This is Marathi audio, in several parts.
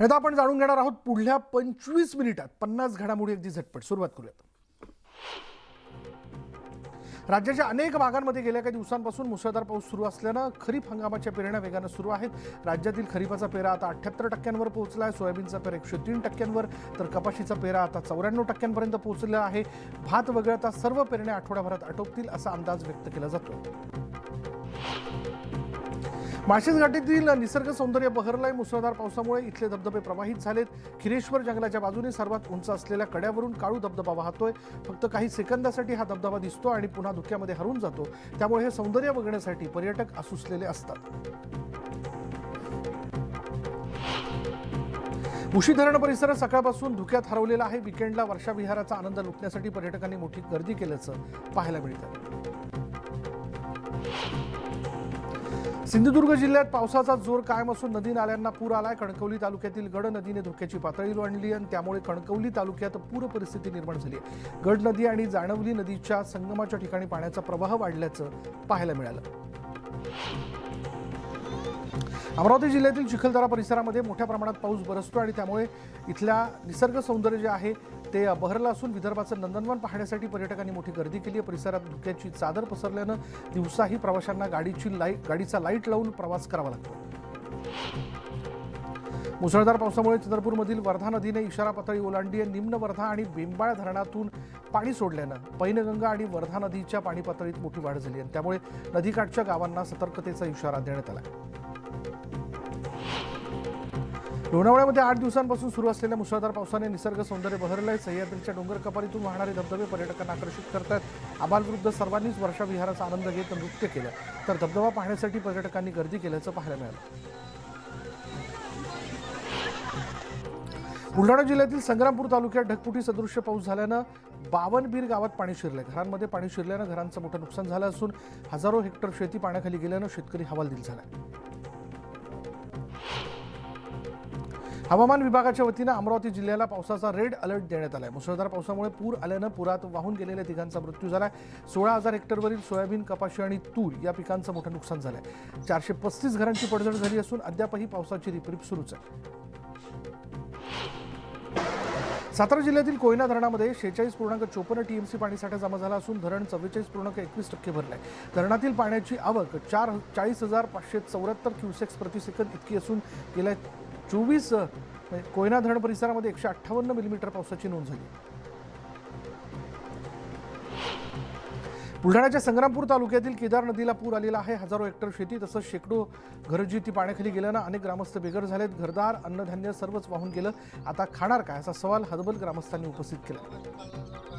आणि आता आपण जाणून घेणार आहोत पुढल्या पंचवीस मिनिटात. पन्नास घडामोडी अगदी झटपट. सुरुवात करूयात. राज्याच्या अनेक भागांमध्ये गेल्या काही दिवसांपासून मुसळधार पाऊस सुरू असल्यानं खरीप हंगामाच्या पेरण्या वेगानं सुरू आहेत. राज्यातील खरीपाचा पेरा आता अठ्ठ्याहत्तर टक्क्यांवर पोहोचला आहे सोयाबीनचा पेरा एकशे तीन टक्क्यांवर. तर कपाशीचा पेरा आता चौऱ्याण्णव टक्क्यांपर्यंत पोहोचला आहे. भात वगळता सर्व पेरण्या आठवड्याभरात आटोपतील असा अंदाज व्यक्त केला जातो माळशेज घाटीतील निसर्ग सौंदर्य बहरलंय. मुसळधार पावसामुळे इथले धबधबे प्रवाहित झालेत. खिरेश्वर जंगलाच्या बाजूने सर्वात उंच असलेल्या कड्यावरून काळू धबधबा वाहतोय. फक्त काही सेकंदासाठी हा धबधबा दिसतो आणि पुन्हा धुक्यामध्ये हरून जातो. त्यामुळे हे सौंदर्य बघण्यासाठी पर्यटक असुसलेले असतात. मुशी धरण परिसर सकाळपासून धुक्यात हरवलेला आहे. विकेंडला वर्षाविहाराचा आनंद लुटण्यासाठी पर्यटकांनी मोठी गर्दी केल्याचं पाहायला मिळतं. सिंधुदुर्ग जिल्ह्यात पावसाचा जोर कायम असून नदी नाल्यांना पूर आलाय. कणकवली तालुक्यातील गड नदीने धोक्याची पातळी ओलांडली आणि त्यामुळे कणकवली तालुक्यात पूर परिस्थिती निर्माण झाली आहे. गड नदी आणि जाणवली नदीच्या संगमाच्या ठिकाणी पाण्याचा प्रवाह वाढल्याचं पाहायला मिळालं. अमरावती जिल्ह्यातील चिखलदरा परिसरामध्ये मोठ्या प्रमाणात पाऊस बरसतो आणि त्यामुळे इथल्या निसर्ग सौंदर्य जे आहे ते बहरलं असून विदर्भाचं नंदनवन पाहण्यासाठी पर्यटकांनी मोठी गर्दी केली. आहे परिसरात धुक्याची चादर पसरल्यानं दिवसाही प्रवाशांना गाडीची लाइट गाडीचा लाइट लावून प्रवास करावा लागतो. मुसळधार पावसामुळे चंद्रपूरमधील वर्धा नदीने इशारा पातळी ओलांडी आहे. निम्न वर्धा आणि बेंबाळ धरणातून पाणी सोडल्यानं पैनगंगा आणि वर्धा नदीच्या पाणी पातळीत मोठी वाढ झाली आणि त्यामुळे नदीकाठच्या गावांना सतर्कतेचा इशारा देण्यात आला लोणावळ्यामध्ये आठ दिवसांपासून सुरू असलेल्या मुसळधार पावसाने निसर्ग सौंदर्य बहरलंय सह्याद्रीच्या डोंगर कपारीतून वाहणारे धबधबे पर्यटकांना आकर्षित करतात. आबालवृद्ध सर्वांनीच वर्षा विहाराचा आनंद घेत नृत्य केलं. तर धबधबा पाहण्यासाठी पर्यटकांनी गर्दी केल्याचं पाहायला मिळालं. बुलढाणा जिल्ह्यातील संग्रामपूर तालुक्यात ढगपुटी सदृश्य पाऊस झाल्यानं बावनबीर गावात पाणी शिरलं घरांमध्ये पाणी शिरल्यानं घरांचं मोठं नुकसान झालं असून हजारो हेक्टर शेती पाण्याखाली गेल्यानं शेतकरी हवालदिल झालाय. हवामान विभागाच्या वतीनं अमरावती जिल्ह्याला पावसाचा रेड अलर्ट देण्यात आलाय. मुसळधार पावसामुळे पूर आल्यानं पुरात वाहून गेलेल्या तिघांचा मृत्यू झालाय. सोळा हजार हेक्टरवरील सोयाबीन कपाशी आणि तूर या पिकांचं मोठं नुकसान झालंय. चारशे पस्तीस घरांची पडझड झाली असून अद्यापही पावसाची रिपरिप सुरूच आहे. सातारा जिल्ह्यातील कोयना धरणामध्ये शेहेचाळीस पूर्णांक चोपन्न टीएमसी पाणीसाठा जमा झाला असून धरण चव्वेचाळीस पूर्णांक एकवीस टक्के भरलं आहे धरणातील पाण्याची आवक चार चाळीस हजार पाचशे चौऱ्याहत्तर क्युसेक्स प्रति सेकंद इतकी असून गेल्या चोवीस कोयना धरण परिसरामध्ये एकशे अठ्ठावन्न मिलीमीटर पावसाची नोंद झाली. बुलढाण्याच्या संग्रामपूर तालुक्यातील केदार नदीला पूर आलेला आहे. हजारो हेक्टर शेती तसंच शेकडो घरजी ती पाण्याखाली गेल्यानं अनेक ग्रामस्थ बेघर झालेत. घरदार अन्नधान्य सर्वच वाहून गेलं. आता खाणार काय? असा सवाल हदबल ग्रामस्थांनी उपस्थित केला.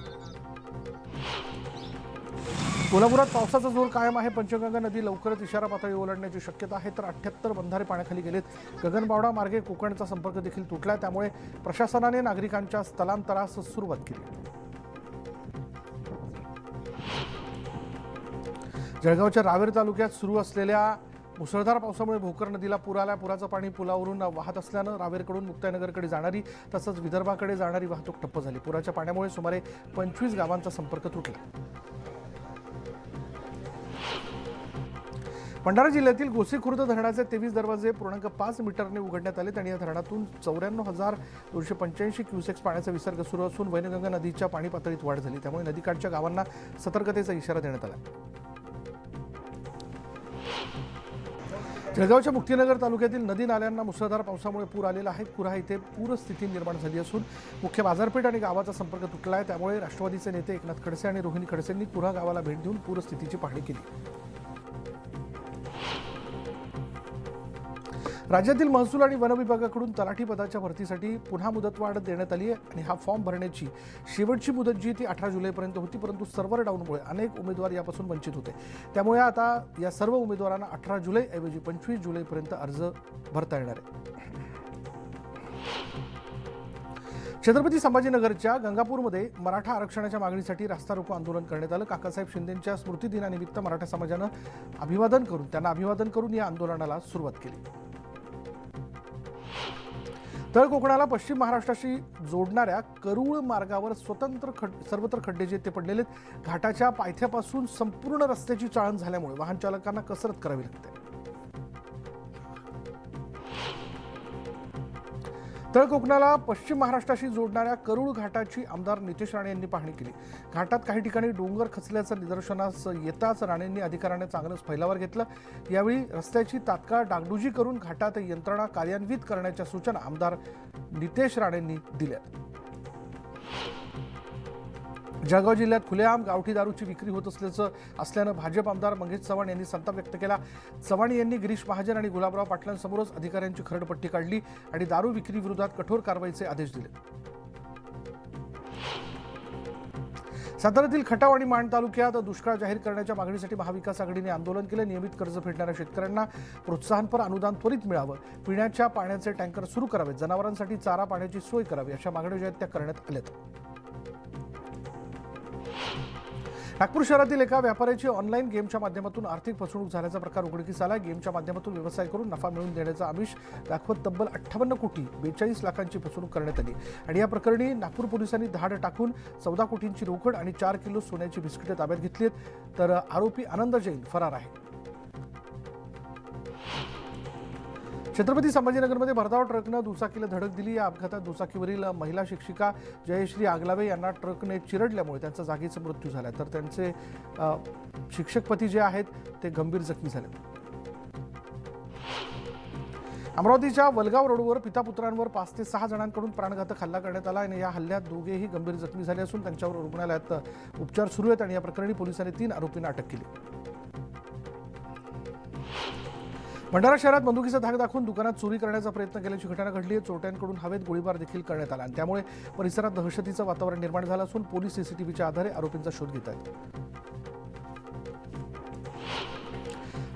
कोल्हापुरात पावसाचा जोर कायम आहे. पंचगंगा नदी लवकरच इशारा पातळी ओलांडण्याची शक्यता आहे. तर अठ्ठ्याहत्तर बंधारे पाण्याखाली गेलेत. गगनबावडा मार्गे कोकणचा संपर्क देखील तुटला. त्यामुळे प्रशासनाने नागरिकांच्या स्थलांतरास सुरुवात केली. जळगावच्या रावेर तालुक्यात सुरू असलेल्या मुसळधार पावसामुळे भोकर नदीला पूर आला. पुराचं पाणी पुलावरून वाहत असल्यानं रावेरकडून मुक्ताईनगरकडे जाणारी तसंच विदर्भाकडे जाणारी वाहतूक ठप्प झाली. पुराच्या पाण्यामुळे सुमारे पंचवीस गावांचा संपर्क तुटला. भंडारा जिल्ह्यातील गोसेखुर्द धरणाचे तेवीस दरवाजे पूर्णांक पाच मीटरने उघडण्यात आले आणि या धरणातून चौऱ्याण्णव हजार दोनशे पंच्याऐंशी क्युसेक्स पाण्याचा विसर्ग सुरू असून वैनगंगा नदीच्या पाणी पातळीत वाढ झाली. त्यामुळे नदीकाठच्या गावांना सतर्कतेचा इशारा देण्यात आला. जळगावच्या मुक्तीनगर तालुक्यातील नदी नाल्यांना मुसळधार पावसामुळे पूर आलेला आहे. कुरा इथे पूरस्थिती निर्माण झाली असून मुख्य बाजारपेठ आणि गावाचा संपर्क तुटला आहे. त्यामुळे राष्ट्रवादीचे नेते एकनाथ खडसे आणि रोहिणी खडसेंनी कुरा गावाला भेट देऊन पूरस्थितीची पाहणी केली. राज्यातील महसूल आणि वन विभागाकडून तलाठी पदाच्या भरतीसाठी पुन्हा मुदतवाढ देण्यात आली आहे आणि हा फॉर्म भरण्याची शेवटची मुदत जी ती अठरा जुलैपर्यंत होती परंतु सर्व्हर डाऊनमुळे अनेक उमेदवार यापासून वंचित होते. त्यामुळे आता या सर्व उमेदवारांना अठरा जुलैऐवजी पंचवीस जुलैपर्यंत अर्ज भरता येणार आहे छत्रपती संभाजीनगरच्या गंगापूरमध्ये मराठा आरक्षणाच्या मागणीसाठी रास्ता रोको आंदोलन करण्यात आलं. काकासाहेब शिंदेंच्या स्मृतिदिनानिमित्त मराठा समाजानं अभिवादन करून त्यांना अभिवादन करून या आंदोलनाला सुरुवात केली. तळ कोकणाला पश्चिम महाराष्ट्राशी जोडणाऱ्या करूळ मार्गावर स्वतंत्र खड सर्वत्र खड्डे जे ते पडलेले आहेत. घाटाच्या पायथ्यापासून संपूर्ण रस्त्याची चाळण झाल्यामुळे वाहन चालकांना कसरत करावी लागते तळ कोकणाला पश्चिम महाराष्ट्राशी जोडणाऱ्या करुळ घाटाची आमदार नितेश राणे यांनी पाहणी केली. घाटात काही ठिकाणी डोंगर खचल्याचं निदर्शनास येताच राणेंनी अधिकाऱ्याने चांगलंच फैलावर घेतलं. यावेळी रस्त्याची तात्काळ डागडुजी करून घाटात यंत्रणा कार्यान्वित करण्याच्या सूचना आमदार नितेश राणेंनी दिल्या जळगाव जिल्ह्यात खुलेआम गावठी दारूची विक्री होत असल्याचं असल्यानं भाजप आमदार मंगेश चव्हाण यांनी संताप व्यक्त केला. चव्हाण यांनी गिरीश महाजन आणि गुलाबराव पाटलांसमोरच अधिकाऱ्यांची खरडपट्टी काढली आणि दारू विक्री विरोधात कठोर कारवाईचे आदेश दिले. साताऱ्यातील खटाव आणि माण तालुक्यात दुष्काळ जाहीर करण्याच्या मागणीसाठी महाविकास आघाडीने आंदोलन केलं. नियमित कर्ज फेडणाऱ्या शेतकऱ्यांना प्रोत्साहनपर अनुदान त्वरित मिळावं. पिण्याच्या पाण्याचे टँकर सुरू करावेत. जनावरांसाठी चारा पाण्याची सोय करावी अशा मागण्या ज्या आहेत त्या करण्यात आल्यात. नागपूर शहरातील एका व्यापाऱ्याची ऑनलाईन गेमच्या माध्यमातून आर्थिक फसवणूक झाल्याचा प्रकार उघडकीस आला. गेमच्या माध्यमातून व्यवसाय करून नफा मिळवून देण्याचा आमिष दाखवत तब्बल अठ्ठावन्न कोटी बेचाळीस लाखांची फसवणूक करण्यात आली. आणि या प्रकरणी नागपूर पोलिसांनी धाड टाकून चौदा कोटींची रोकड आणि चार किलो सोन्याची बिस्किटे ताब्यात घेतली आहेत तर आरोपी आनंद जैन फरार आहे. छत्रपती संभाजीनगरमध्ये भरधाव ट्रकनं दुचाकीला धडक दिली. या अपघातात दुचाकीवरील महिला शिक्षिका जयश्री आगलावे यांना ट्रकने चिरडल्यामुळे त्यांचा जागीचा मृत्यू झाला. तर त्यांचे शिक्षक शिक्षकपती जे आहेत ते गंभीर जखमी झाले अमरावतीच्या वलगाव रोडवर पिता पुत्रांवर पाच ते सहा जणांकडून प्राणघातक हल्ला करण्यात आला आणि या हल्ल्यात दोघेही गंभीर जखमी झाले असून त्यांच्यावर रुग्णालयात उपचार सुरू आहेत आणि या प्रकरणी पोलिसांनी तीन आरोपींना अटक केली. भंडारा शहरात बंदुकीचा धाक दाखवून दुकानात चोरी करण्याचा प्रयत्न केल्याची घटना घडली आहे. चोरट्यांकडून हवेत गोळीबार देखील करण्यात आला आणि त्यामुळे परिसरात दहशतीचं वातावरण निर्माण झालं असून पोलीस सीसीटीव्हीच्या आधारे आरोपींचा शोध घेत आहेत.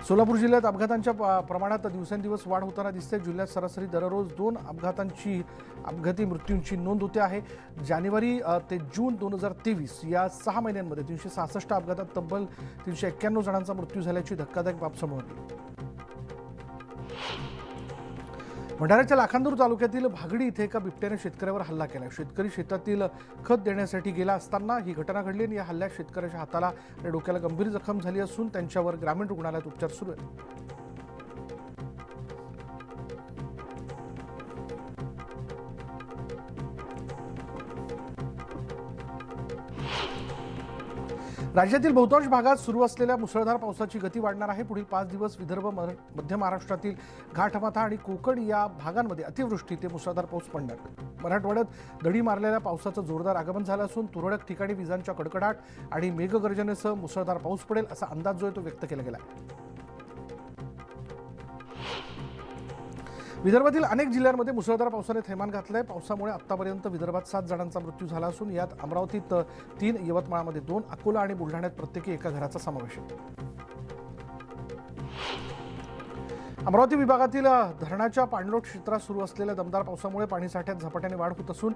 सोलापूर जिल्ह्यात अपघातांच्या प्रमाणात दिवसेंदिवस वाढ होताना दिसते. जिल्ह्यात सरासरी दररोज दोन अपघातांची अपघाती मृत्यूंची नोंद होते आहे. जानेवारी ते जून दोन हजार तेवीस या सहा महिन्यांमध्ये तीनशे सहासष्ट अपघातात तब्बल तीनशे एक्क्याण्णव जणांचा मृत्यू झाल्याची धक्कादायक बाब समोर आली. भंडाऱ्याच्या लाखांदूर तालुक्यातील भागडी इथे एका बिबट्याने शेतकऱ्यावर हल्ला केला. शेतकरी शेतातील खत देण्यासाठी गेला असताना ही घटना घडली आणि या हल्ल्यात शेतकऱ्याच्या हाताला आणि डोक्याला गंभीर जखम झाली असून त्यांच्यावर ग्रामीण रुग्णालयात उपचार सुरू आहेत. राज्यातील बहुतांश भागात सुरू असलेल्या मुसळधार पावसाची गती वाढणार आहे. पुढील पाच दिवस विदर्भ मध्य महाराष्ट्रातील घाटमाथा आणि कोकण या भागांमध्ये अतिवृष्टी ते मुसळधार पाऊस पडणार. मराठवाड्यात दडी मारलेल्या पावसाचं जोरदार आगमन झालं असून तुरळक ठिकाणी विजांच्या कडकडाट आणि मेघगर्जनेसह मुसळधार पाऊस पडेल असा अंदाज जो आहे तो व्यक्त केला गेला विदर्भातील अनेक जिल्ह्यांमध्ये मुसळधार पावसाने थैमान घातलं आहे पावसामुळे आतापर्यंत विदर्भात सात जणांचा मृत्यू झाला असून यात अमरावतीत तीन यवतमाळमध्ये दोन अकोला आणि बुलढाण्यात प्रत्येकी एका घराचा समावेश आहे. अमरावती विभागातील धरणाच्या पाणलोट क्षेत्रात सुरू असलेल्या दमदार पावसामुळे पाणीसाठ्यात झपाट्याने वाढ होत असून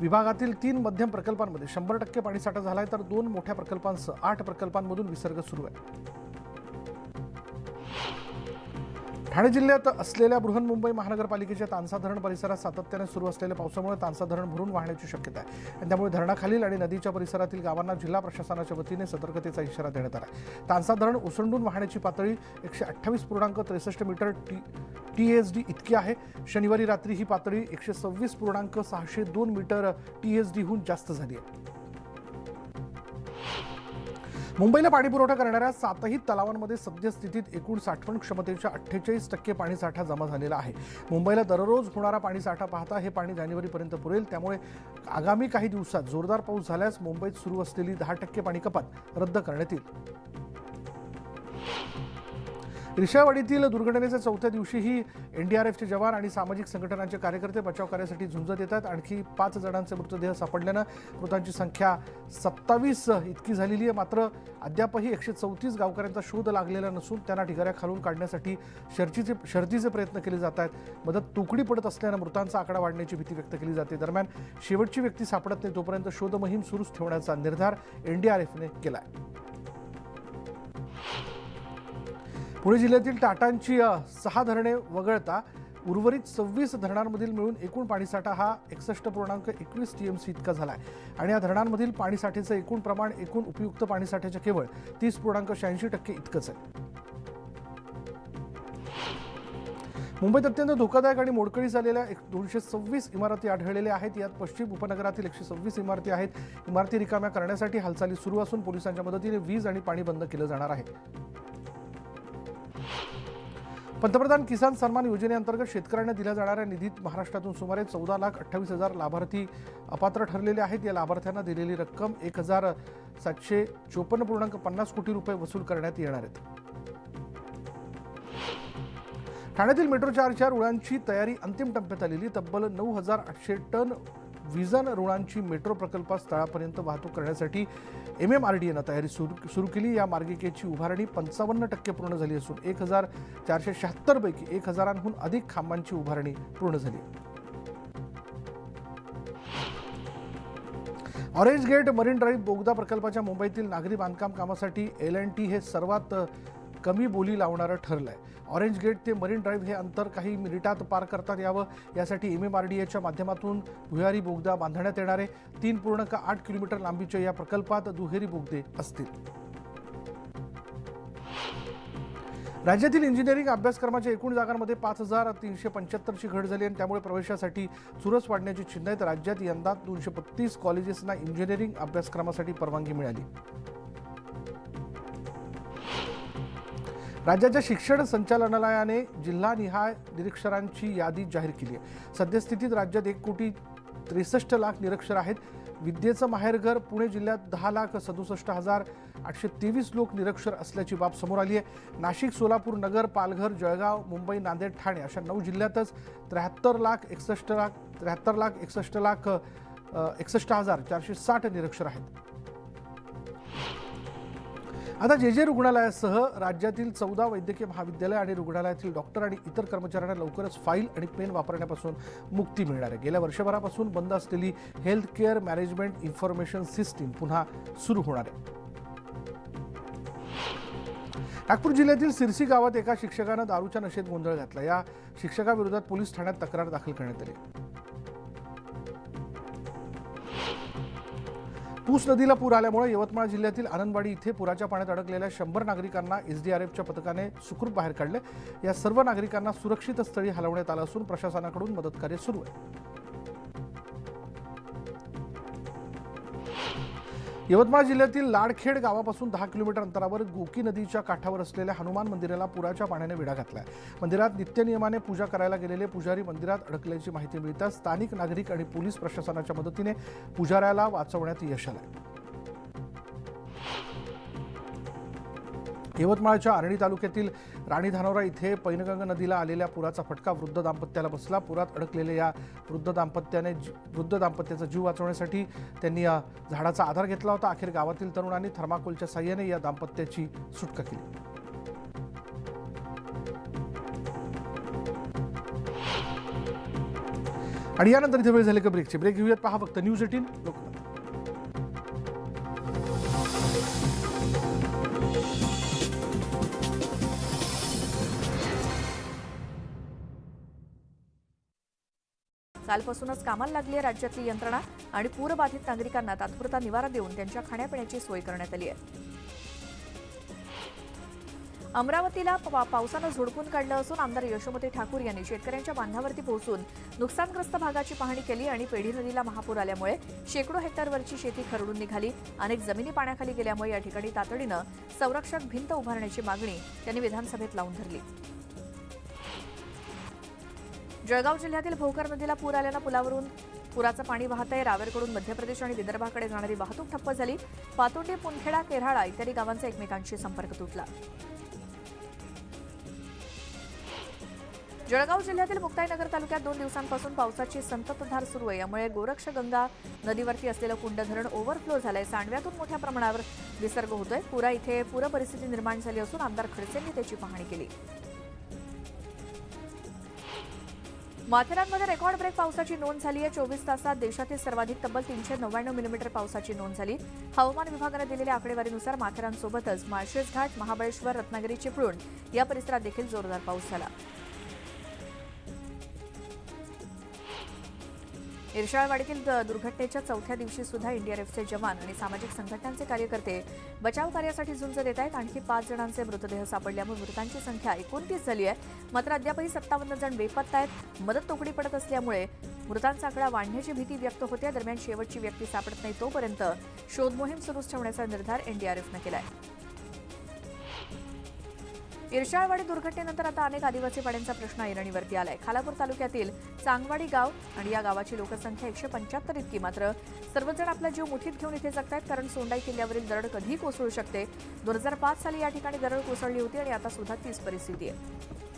विभागातील तीन मध्यम प्रकल्पांमध्ये शंभर टक्के पाणीसाठा झाला आहे तर दोन मोठ्या प्रकल्पांसह आठ प्रकल्पांमधून विसर्ग सुरू आहे. ठाणे जिल्ह्यात असलेल्या बृहन्मुंबई महानगरपालिकेच्या तानसा धरण परिसरात सातत्याने सुरू असलेल्या पावसामुळे तानसा धरण भरून वाहण्याची शक्यता आहे. आणि त्यामुळे धरणाखालील आणि नदीच्या परिसरातील गावांना जिल्हा प्रशासनाच्या वतीने सतर्कतेचा इशारा देण्यात आला आहे. तानसा धरण ओसंडून वाहण्याची पातळी एकशे अठ्ठावीस पूर्णांक त्रेसष्ट metre T T S D इतकी आहे. शनिवारी रात्री ही पातळी एकशे सव्वीस पूर्णांक सहाशे दोन मीटर टी एस डीहून जास्त झाली आहे. मुंबईला पाणी पुरवठा करणाऱ्या सातही तलावांमध्ये सद्यस्थितीत एकूण साठवण क्षमतेच्या अठ्ठेचाळीस टक्के पाणीसाठा जमा झालेला आहे. मुंबईला दररोज होणारा पाणीसाठा पाहता हे पाणी जानेवारीपर्यंत पुरेल. त्यामुळे आगामी काही दिवसात जोरदार पाऊस झाल्यास मुंबईत सुरू असलेली दहा टक्के पाणी कपात रद्द करण्यात येईल. रिषावाडीतील दुर्घटनेच्या चौथ्या दिवशीही एनडीआरएफचे जवान आणि सामाजिक संघटनांचे कार्यकर्ते बचाव कार्यासाठी झुंजत येतात आणखी पाच जणांचे मृतदेह सापडल्यानं मृतांची संख्या सत्तावीस इतकी झालेली आहे. मात्र अद्यापही एकशे चौतीस गावकऱ्यांचा शोध लागलेला नसून त्यांना ढिगाऱ्याखालून काढण्यासाठी शर्चीचे शर्तीचे प्रयत्न केले जात आहेत. मदत तुकडी पडत असल्यानं मृतांचा आकडा वाढण्याची भीती व्यक्त केली जाते. दरम्यान शेवटची व्यक्ती सापडत नाही तोपर्यंत शोधमोहीम सुरूच ठेवण्याचा निर्धार एनडीआरएफने केला आहे पुणे जिल्ह्यातील टाटांची सहा धरणे वगळता उर्वरित सव्वीस धरणांमधील मिळून एकूण पाणीसाठा हा एकसष्ट पूर्णांक एकवीस टी एम सी इतका झाला आहे आणि या धरणांमधील पाणीसाठ्याचं एकूण प्रमाण एकूण उपयुक्त पाणीसाठ्याच्या केवळ तीस पूर्णांक शहाऐंशी टक्के इतकंच आहे. मुंबईत अत्यंत धोकादायक आणि मोडकळी झालेल्या एक दोनशे सव्वीस इमारती आढळलेल्या आहेत. यात पश्चिम उपनगरातील एकशे सव्वीस इमारती आहेत. इमारती रिकाम्या करण्यासाठी हालचाली सुरू असून पोलिसांच्या मदतीने वीज आणि पाणी बंद केलं जाणार आहे. पंतप्रधान किसान सन्मान योजनेअंतर्गत शेतकऱ्यांना दिल्या जाणाऱ्या निधीत महाराष्ट्रातून सुमारे चौदा लाख अठ्ठावीस हजार लाभार्थी अपात्र ठरलेले आहेत. या लाभार्थ्यांना दिलेली रक्कम एक हजार सातशे चोपन्न पूर्णांक पन्नास कोटी रुपये वसूल करण्यात येणार आहेत. ठाण्यातील मेट्रो चारच्या रुळांची तयारी अंतिम टप्प्यात आलेली. तब्बल नऊ हजार आठशे टन विजन रुळांची मेट्रो प्रकल्पात स्थळापर्यंत वाहतूक करण्यासाठी एम एम आर डी एनं तयारी सुरू सुरू केली. या मार्गिकेची उभारणी पंचावन्न टक्के पूर्ण झाली असून एक हजार चारशे शहात्तरपैकी एक हजारांहून अधिक खांबांची उभारणी पूर्ण झाली. ऑरेंज गेट मरीन ड्राईव्ह बोगदा प्रकल्पाच्या मुंबईतील नागरी बांधकाम कामासाठी एल एन टी हे सर्वात कमी बोली लावणारं ठरलं आहे ऑरेंज गेट ते मरीन ड्राईव्ह हे अंतर काही मिनिटात पार करतात यावं. यासाठी एम एम आर डी एच्या माध्यमातून भुयारी बोगदा बांधण्यात येणार आहे तीन पूर्णांक आठ किलोमीटर लांबीच्या या प्रकल्पात दुहेरी बोगदे असतील. राज्यातील इंजिनिअरिंग अभ्यासक्रमाच्या एकूण जागांमध्ये पाच हजार तीनशे पंच्याहत्तरची घट झाली आणि त्यामुळे प्रवेशासाठी चुरस वाढण्याची चिन्ह आहेत. राज्यात यंदा दोनशे बत्तीस कॉलेजेसना इंजिनिअरिंग अभ्यासक्रमासाठी परवानगी मिळाली. राज्याच्या शिक्षण संचालनालयाने जिल्हानिहाय निरीक्षरांची यादी जाहीर केली आहे. सद्यस्थितीत राज्यात एक कोटी त्रेसष्ट लाख निरक्षर आहेत. विद्येचं माहेरघर पुणे जिल्ह्यात दहा लाख सदुसष्ट हजार आठशे तेवीस लोक निरक्षर असल्याची बाब समोर आली आहे. नाशिक सोलापूर नगर पालघर जळगाव मुंबई नांदेड ठाणे अशा नऊ जिल्ह्यातच त्र्याहत्तर लाख एकसष्ट लाख त्र्याहत्तर लाख एकसष्ट लाख एकसष्ट हजार चारशे साठ निरक्षर आहेत. आता जे जे रुग्णालयासह राज्यातील चौदा वैद्यकीय महाविद्यालय आणि रुग्णालयातील डॉक्टर आणि इतर कर्मचाऱ्यांना लवकरच फाईल आणि पेन वापरण्यापासून मुक्ती मिळणार आहे. गेल्या वर्षभरापासून बंद असलेली health care management information system पुन्हा सुरू होणार आहे. नागपूर जिल्ह्यातील सिरसी गावात एका शिक्षकानं दारूच्या नशेत गोंधळ घातला. या शिक्षकाविरोधात पोलीस ठाण्यात तक्रार दाखल करण्यात आली. पूस नदीला पूर आल्यामुळे यवतमाळ जिल्ह्यातील आनंदवाडी इथे पुराच्या पाण्यात अडकलेल्या शंभर नागरिकांना एसडीआरएफच्या पथकाने सुखरूप बाहेर काढले. या सर्व नागरिकांना सुरक्षित स्थळी हलवण्यात आलं असून प्रशासनाकडून मदतकार्य सुरू आहे. यवतमाळ जिल्ह्यातील लाडखेड गावापासून दहा किलोमीटर अंतरावर गोकी नदीच्या काठावर असलेल्या हनुमान मंदिराला पुराच्या पाण्याने विडा घातलाय. मंदिरात नित्यनियमाने पूजा करायला गेलेले पुजारी मंदिरात अडकल्याची माहिती मिळताच स्थानिक नागरिक आणि पोलीस प्रशासनाच्या मदतीने पुजाऱ्याला वाचवण्यात यश आलंय. यवतमाळच्या आर्णी तालुक्यातील राणी धानोरा इथे पैनगंगा नदीला आलेल्या पुराचा फटका वृद्ध दाम्पत्याला बसला. पुरात अडकलेल्या या वृद्ध दाम्पत्याने वृद्ध दाम्पत्याचा जीव वाचवण्यासाठी त्यांनी या झाडाचा आधार घेतला होता. अखेर गावातील तरुणांनी थर्माकोलच्या साह्याने या दाम्पत्याची सुटका केली. आणि यानंतर इथे वेळ झाली का ब्रेकची. ब्रेक घेऊयात. पहा फक्त न्यूज एटीन लोकमत. कालपासूनच कामाला लागली आहे राज्यातली यंत्रणा आणि पूरबाधित नागरिकांना तात्पुरता निवारा देऊन त्यांच्या खाण्यापिण्याची सोय करण्यात आली आहे. अमरावतीला पा- पावसानं झोडपून काढलं असून आमदार यशोमती ठाकूर यांनी शेतकऱ्यांच्या बांधावरती पोहोचून नुकसानग्रस्त भागाची पाहणी केली आणि पेढी नदीला महापूर आल्यामुळे शेकडो हेक्टरवरची शेती खरडून निघाली. अनेक जमिनी पाण्याखाली गेल्यामुळे या ठिकाणी तातडीनं संरक्षक भिंत उभारण्याची मागणी त्यांनी विधानसभेत लावून धरली. जळगाव जिल्ह्यातील भोकर नदीला पूर आल्यानं पुलावरून पुराचं पाणी वाहत आहे रावेरकडून मध्य प्रदेश आणि विदर्भाकडे जाणारी वाहतूक ठप्प झाली. पातोंडी पुनखेडा केराळा इत्यादी गावांचा एकमेकांशी संपर्क तुटला. जळगाव जिल्ह्यातील मुक्ताईनगर तालुक्यात दोन दिवसांपासून पावसाची संततधार सुरू आहे. यामुळे गोरक्षगंगा नदीवरती असलेलं कुंड धरण ओव्हरफ्लो झालंय. सांडव्यातून मोठ्या प्रमाणावर विसर्ग होतोय. पुरा इथे पूर परिस्थिती निर्माण झाली असून आमदार खडसेंनी त्याची पाहणी केली. माथेरानमध्ये रेकॉर्ड ब्रेक पावसाची नोंद झाली आहे. चोवीस तासात देशातील सर्वाधिक तब्बल तीनशे नव्याण्णव मिलीमीटर पावसाची नोंद झाली. हवामान विभागाने दिलेल्या आकडेवारीनुसार माथेरानसोबतच माळशेज घाट महाबळेश्वर रत्नागिरी चिपळूण या परिसरात देखील जोरदार पाऊस झाला. इरशाळवाडीतील द- दुर्घटनेच्या चौथ्या दिवशी सुद्धा एनडीआरएफचे जवान आणि सामाजिक संघटनांचे कार्यकर्ते बचाव कार्यासाठी झुंज देत आहेत. आणखी पाच जणांचे मृतदेह सापडल्यामुळे मृतांची संख्या एकोणतीस झाली आहे. मात्र अद्यापही सत्तावन्न जण बेपत्ता आहेत. मदत तोकडी पडत असल्यामुळे मृतांचा आकडा वाढण्याची भीती व्यक्त होते. दरम्यान शेवटची व्यक्ती सापडत नाही तोपर्यंत शोधमोहीम सुरूच ठेवण्याचा निर्धार एनडीआरएफनं आहे इरशाळवाडी दुर्घटनेनंतर आता अनेक आदिवासी पाड्यांचा प्रश्न ऐरणीवरती आलाय. खालापूर तालुक्यातील चांगवाडी गाव आणि या गावाची लोकसंख्या एकशे पंच्याहत्तर इतकी मात्र. सर्वजण आपला जीव मुठीत घेऊन इथे जगतायत कारण सोंडाई किल्ल्यावरील दरड कधीही कोसळू शकते. दोन हजार पाच साली या ठिकाणी दरड कोसळली होती आणि आता सुद्धा तीच परिस्थिती आहे.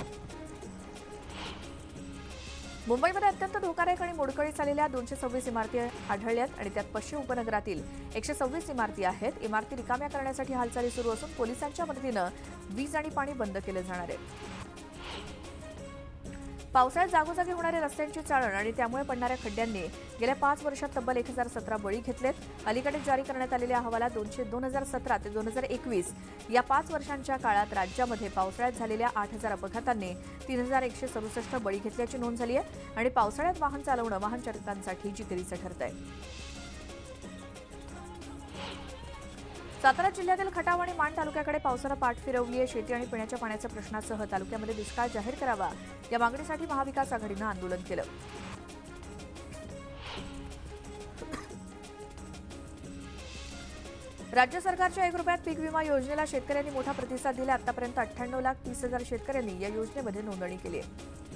मुंबईमध्ये अत्यंत धोकादायक आणि मोडकळीस आलेल्या दोनशे सव्वीस इमारती आढळल्यात आणि त्यात पश्चिम उपनगरातील एकशे सव्वीस इमारती आहेत. इमारती रिकाम्या करण्यासाठी हालचाली सुरू असून पोलिसांच्या मदतीनं वीज आणि पाणी बंद केलं जाणार आहे. पावसाळ्यात जागोजागी होणाऱ्या रस्त्यांची चाळण आणि त्यामुळे पडणाऱ्या खड्ड्यांनी गेल्या पाच वर्षात तब्बल एक हजार सतरा बळी घेतलेत. अलीकडे जारी करण्यात आलेल्या अहवालात दोनशे दोन हजार सतरा ते दोन हजार एकवीस या पाच वर्षांच्या काळात राज्यामध्ये पावसाळ्यात झालेल्या आठ हजार अपघातांनी तीन हजार एकशे सदुसष्ट बळी घेतल्याची नोंद झाली आहे आणि पावसाळ्यात वाहन चालवणं वाहन चालकांसाठी जिकिरीचं ठरत आहे सातारा जिल्ह्यातील खटाव आणि माण तालुक्याकडे पावसानं पाठ फिरवली आहे. शेती आणि पिण्याच्या पाण्याच्या प्रश्नासह तालुक्यामध्ये दुष्काळ जाहीर करावा या मागणीसाठी महाविकास आघाडीनं आंदोलन केलं. राज्य सरकारच्या एक रुपयात पीक विमा योजनेला शेतकऱ्यांनी मोठा प्रतिसाद दिला. आतापर्यंत अठ्ठ्याण्णव लाख तीस हजार शेतकऱ्यांनी या योजनेमध्ये नोंदणी केली आहे.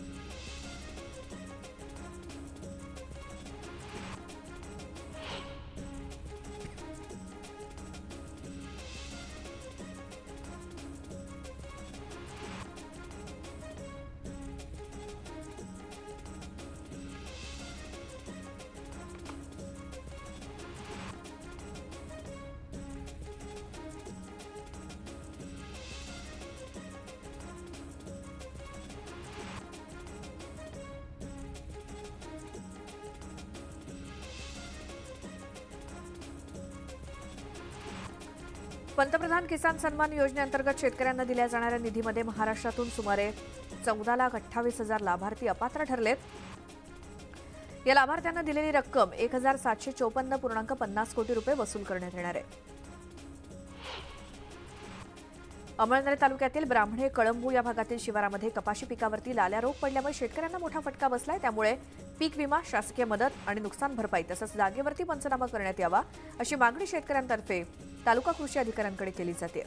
पंतप्रधान किसान सन्मान योजनेअंतर्गत शेतकऱ्यांना दिल्या जाणाऱ्या निधीमध्ये महाराष्ट्रातून सुमारे चौदा लाख अठ्ठावीस हजार लाभार्थी अपात्र ठरलेत. या लाभार्थ्यांना दिलेली रक्कम एक हजार सातशे चोपन्न पूर्णांक पन्नास कोटी रुपये वसूल करण्यात येणार आहे. अमळनेर तालुक्यातील ब्राह्मणे कळंबू या भागातील शिवारामध्ये कपाशी पिकावरती लाल्या रोग पडल्यामुळे शेतकऱ्यांना मोठा फटका बसलाय. त्यामुळे पीक विमा शासकीय मदत आणि नुकसान भरपाई तसंच जागेवरती पंचनामा करण्यात यावा अशी मागणी शेतकऱ्यांतर्फे तालुका कृषी अधिकाऱ्यांकडे केली जाते.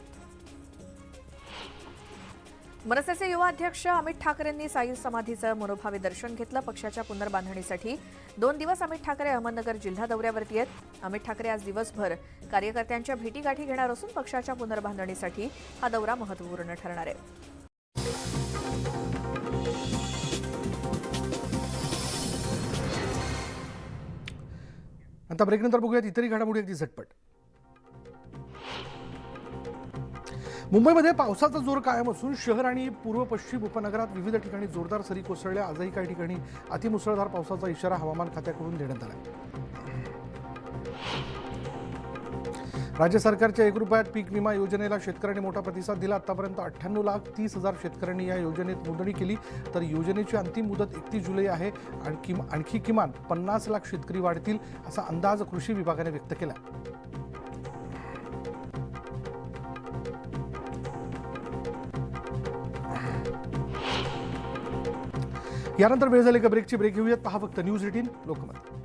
मनसेचे युवा अध्यक्ष अमित ठाकरेंनी साई समाधीचं मनोभावे दर्शन घेतलं. पक्षाच्या पुनर्बांधणीसाठी दोन दिवस अमित ठाकरे अहमदनगर जिल्हा दौऱ्यावरती आहेत. अमित ठाकरे आज दिवसभर कार्यकर्त्यांच्या भेटीगाठी घेणार असून पक्षाच्या पुनर्बांधणीसाठी हा दौरा महत्त्वपूर्ण ठरणार आहे. आता ब्रेकनंतर बघूयात इतरही घडामोडी अगदी झटपट. मुंबईमध्ये पावसाचा जोर कायम असून शहर आणि पूर्व पश्चिम उपनगरात विविध ठिकाणी जोरदार सरी कोसळल्या. आजही काही ठिकाणी अतिमुसळधार पावसाचा इशारा हवामान खात्याकडून देण्यात आला राज्य सरकारच्या एक रुपयात पीक विमा योजनेला शेतकऱ्यांनी मोठा प्रतिसाद दिला. आतापर्यंत अठ्ठ्याण्णव लाख तीस हजार शेतकऱ्यांनी या योजनेत नोंदणी केली. तर योजनेची अंतिम मुदत एकतीस जुलै आहे. आणखी आणखी किमान पन्नास लाख शेतकरी वाढतील असा अंदाज कृषी विभागाने व्यक्त केला यानंतर वेळ झाली का ब्रेकची? ब्रेक घेऊयात. पहा फक्त न्यूज एटीन लोकमत.